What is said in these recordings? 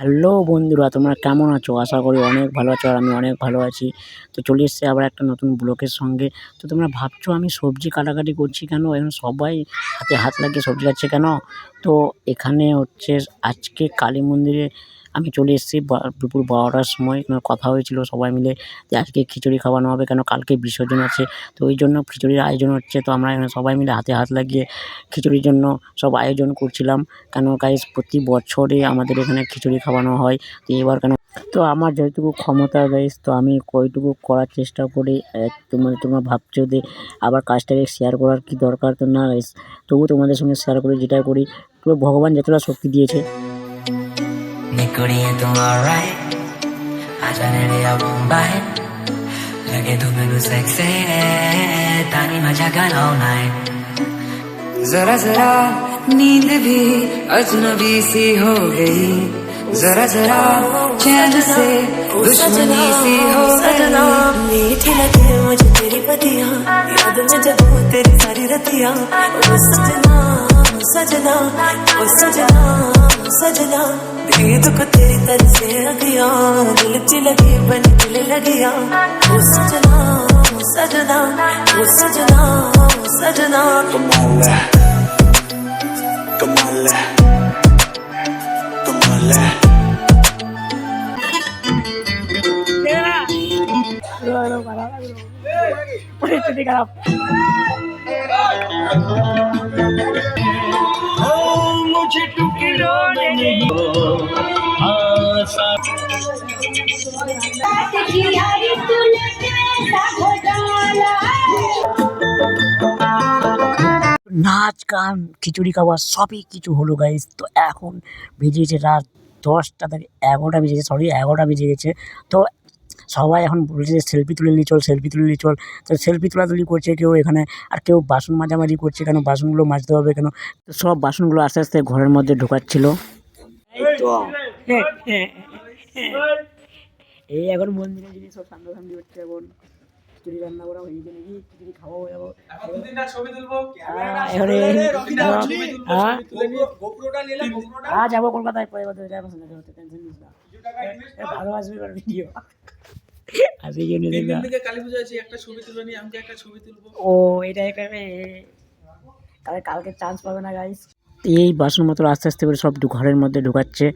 Hello বন্ধুরা, তোমরা কেমন আছো? আশা করি অনেক ভালো আছো আর আমি অনেক ভালো আছি। তো চলে এসছে আবার একটা নতুন ব্লকের সঙ্গে। তো তোমরা ভাবছ আমি সবজি কাটাকাটি করছি কেন? এখন সবাই হাতে হাত লাগিয়ে সবজি কাটছে কেন? তো এখানে হচ্ছে আজকে কালী মন্দিরে আমি চলে এসেছি দুপুর বারোটার সময়। কথা হয়েছিল সবাই মিলে যে আজকে খিচুড়ি খাওয়ানো হবে, কেন কালকে বিসর্জন আছে। তো ওই জন্য খিচুড়ির আয়োজন হচ্ছে। তো আমরা এখানে সবাই মিলে হাতে হাত লাগিয়ে খিচুড়ির জন্য সব আয়োজন করছিলাম। কেন গাইস প্রতি বছরে আমাদের এখানে খিচুড়ি খাওয়ানো হয়। তো এবার কেন, তো আমার যেটুকু ক্ষমতা গাইস তো আমি ওইটুকু করার চেষ্টা করি। তোমার তোমরা ভাবছ যে আবার কাজটাকে শেয়ার করার কি দরকার? তো না গাইস তবু তোমাদের সঙ্গে শেয়ার করি, যেটা করি। তো ভগবান যতটা শক্তি দিয়েছে। निकुड़िए तुम alright आजा आ मुंबई लगे तुम्हें भी सेक्सी तानी मज़ा कर all night जरा जरा नींद भी अजनबी सी हो गई। जरा जरा चैन से दुश्मनी सी हो गई। मीठी लगे मुझे तेरी पतिया। याद में जब तेरी सारी रतिया। सजना सजना सजना। सजना। दिल दुख तेरी तरह से अगिया दिल ची लगी बन दिल लगिया ओ सजना सजना ओ सजना सजना। कमाल है कमाल है कमाल है নাচ গান খিচুড়ি খাওয়া সবই কিছু হলো গাইস তো এখন বেজে গেছে রাত দশটা থেকে এগারোটা বেজে গেছে সরি এগারোটা বেজে গেছে। তো সবাই এখন বলছে যে সেলফি তুলে নিয়ে চল সেলফি তুলে নিয়ে চল। তো সেলফি তোলাতুলি করছে কেউ এখানে আর কেউ বাসন মাজামাজি করছে কেন? বাসনগুলো মাজতে হবে কেন? তো সব বাসনগুলো আস্তে আস্তে ঘরের মধ্যে ঢোকাচ্ছিল। এই তো। এই এখন মন্দিরে জিনিস সব সামনাসামনি হচ্ছে এখন। খিচুড়ি রান্না করা হয়ে গেছে নাকি? খিচুড়ি খাওয়া হয়ে যাব। হ্যাঁ, হ্যাঁ? হ্যাঁ যাব কলকাতায় পরে বছর যাব টেনশন নিস না। ভালো আসবে ভিডিও নিয়ে দেখবা কালী পুজো আছে একটা ছবি তুলে নিয়ে আমাকে একটা ছবি তুলবো। ও এটা একটা তাহলে কালকে চান্স পাবে না গাইস এই বাসন মতো আস্তে আস্তে করে সব ঘরের মধ্যে ঢুকাচ্ছে।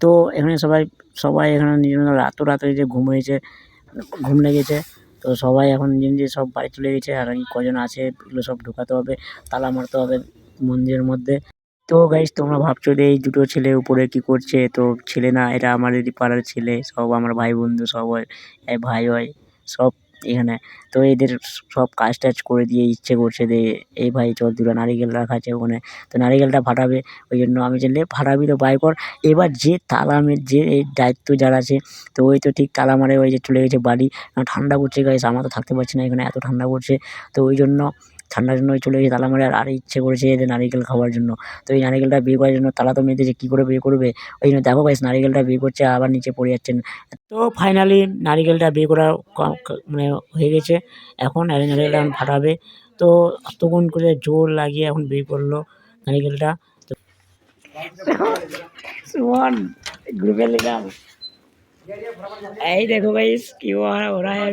তো এখানে সবাই সবাই এখানে নিজের রাত রাত হয়েছে ঘুম হয়েছে, ঘুম লেগেছে, তো সবাই এখন নিজে নিজে সব বাড়ি চলে গেছে, আর কজন আছে এগুলো সব ঢুকাতে হবে, তালা মারতে হবে মন্দিরের মধ্যে। তো গাইস তোমরা ভাবছ যে এই দুটো ছেলে উপরে কি করছে? তো ছেলে না, এরা আমাদেরই পাড়ার ছেলে, সব আমার ভাই বন্ধু, সব হয় ভাই হয়, সব এখানে। তো এদের সব কাজ টাজ করে দিয়ে ইচ্ছে করছে যে, এই ভাই চল দুটো নারিকেল রাখা আছে ওখানে। তো নারিকেলটা ফাটাবে, ওই জন্য আমি চাইলে ফাটাবি তো বাই কর। এবার যে তালা যে এই দায়িত্ব যারা আছে, তো ওই তো ঠিক তালা মারে ওই যে চলে গেছে বাড়ি। ঠান্ডা পড়ছে গাইস আমরা তো থাকতে পারছি না এখানে, এত ঠান্ডা পড়ছে। তো ওই জন্য ঠান্ডার জন্য চলে গেছে তালা মারে আর ইচ্ছে করেছে যে নারিকেল খাওয়ার জন্য। তো এই নারিকেলটা বিয়ে করার জন্য তালা তো মেয়েছে কী করে বিয়ে করবে? ওই জন্য দেখো গাইস নারিকেলটা বিয়ে করছে, আবার নিচে পড়ে যাচ্ছেন তো ফাইনালি নারিকেলটা বিয়ে করা মানে হয়ে গেছে। এখন নারিকেলটা এখন ফাটাবে। তো অতক্ষণ করে জোর লাগিয়ে এখন বিয়ে করল নারিকেলটা। এই দেখো গাইস কি ওরা হ্যাঁ?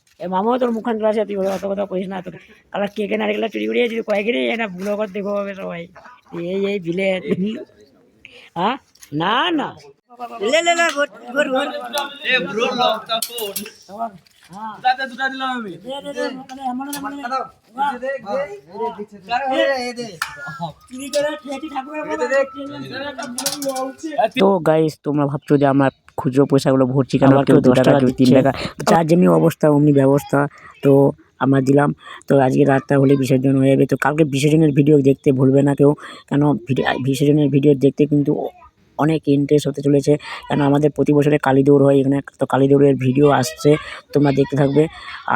এ মামা তোর মুখান ক্লাসে তুই অত কথা কইস না তোর কালা কেকে নারিকেলটা চুরি করে যদি কয়েক রে এটা ব্লগ দেখব হবে সবাই। এই এই বিলে হ্যাঁ না না। লে লে লে ঘুর ঘুর ঘুর। এ ব্রো লক দা ফোন হ্যাঁ দাদা দুটা দিলাম আমি। দে দে দে মানে এমন না মানে তো গাইস তোমরা ভাবছ যে আমরা খুচরো পয়সাগুলো ভরছি কেন? কেউ দশ টাকা কেউ তিন টাকা। যার যেমনি অবস্থা অমনি ব্যবস্থা তো আমরা দিলাম। তো আজকে রাতটা হলে বিসর্জন হয়ে যাবে। তো কালকে বিসর্জনের ভিডিও দেখতে ভুলবে না কেউ। কেন? বিসর্জনের ভিডিও দেখতে কিন্তু অনেক ইন্টারেস্ট হতে চলেছে। কেন? আমাদের প্রতি বছরে কালী দৌড় হয় এখানে। তো কালী দৌড়ের ভিডিও আসছে। তোমরা দেখতে থাকবে।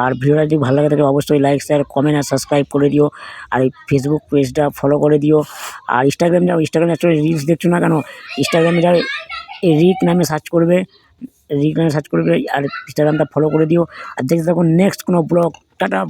আর ভিডিওটা যদি ভালো লাগে থাকে অবশ্যই লাইক শেয়ার কমেন্ট আর সাবস্ক্রাইব করে দিও। আর এই ফেসবুক পেজটা ফলো করে দিও। আর ইনস্টাগ্রাম যাও ইনস্টাগ্রামে অ্যাকচুয়ালি রিলস দেখছ না কেন? ইনস্টাগ্রামে যাও রিক নামে সার্চ করবে, রিক নামে সার্চ করবে, আর ইনস্টাগ্রামটা ফলো করে দিও। আর দেখতে থাকুন নেক্সট কোনো ব্লগ টাটা